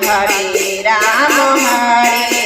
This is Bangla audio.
Hare Rama Hare